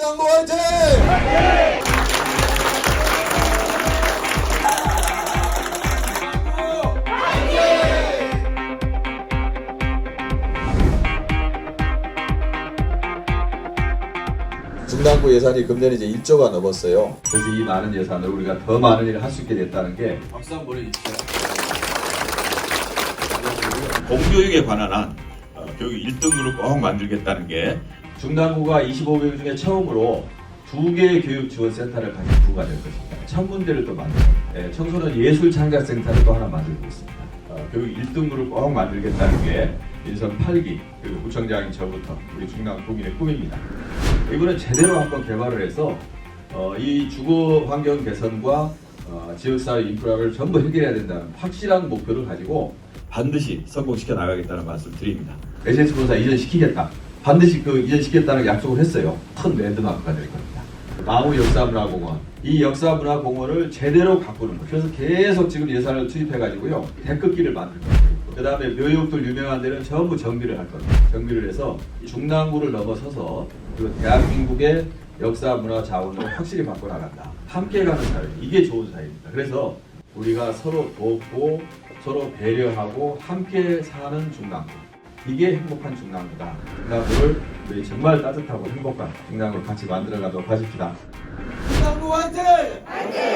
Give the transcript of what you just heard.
중당부 화이팅! 중당부 예산이 금년 이제 1조가 넘었어요. 그래서 이 많은 예산을 우리가 더 많은 일을 할 수 있게 됐다는 게 박수 한번 보내주십시오. 공교육에 관한 한 어, 교육 1등으로 꼭 만들겠다는 게 중당부가 25개국 중에 처음으로 두 개의 교육 지원 센터를 가진 부가 될 것입니다. 천문대를 또 만들고, 예, 청소년 예술 창작 센터를 또 하나 만들고 있습니다. 어, 교육 1등으로 꼭 만들겠다는 게 인선 8기 그리고 구청장인 저부터 우리 중당 국민의 꿈입니다. 이거는 제대로 한번 개발을 해서 어, 이 주거 환경 개선과 어, 지역사회 인프라를 전부 해결해야 된다는 확실한 목표를 가지고 반드시 성공시켜 나가겠다는 말씀 드립니다. 에센스 본사 이전시키겠다. 반드시 그 이전시키겠다는 약속을 했어요. 큰 랜드마크가 될 겁니다. 마우 역사문화공원. 이 역사문화공원을 제대로 가꾸는 거. 그래서 계속 지금 예산을 투입해가지고요. 데크길을 만들 거예요. 그 다음에 묘역들 유명한 데는 전부 정비를 할 겁니다. 정비를 해서 중랑구를 넘어서서 그 대한민국의 역사 문화 자원을 확실히 바꿔나간다. 함께 가는 사회. 이게 좋은 사회입니다. 그래서 우리가 서로 돕고 서로 배려하고 함께 사는 중랑구. 이게 행복한 중랑구다. 중랑구를 우리 정말 따뜻하고 행복한 중랑구를 같이 만들어가도록 하십시다. 화이팅! 화이팅!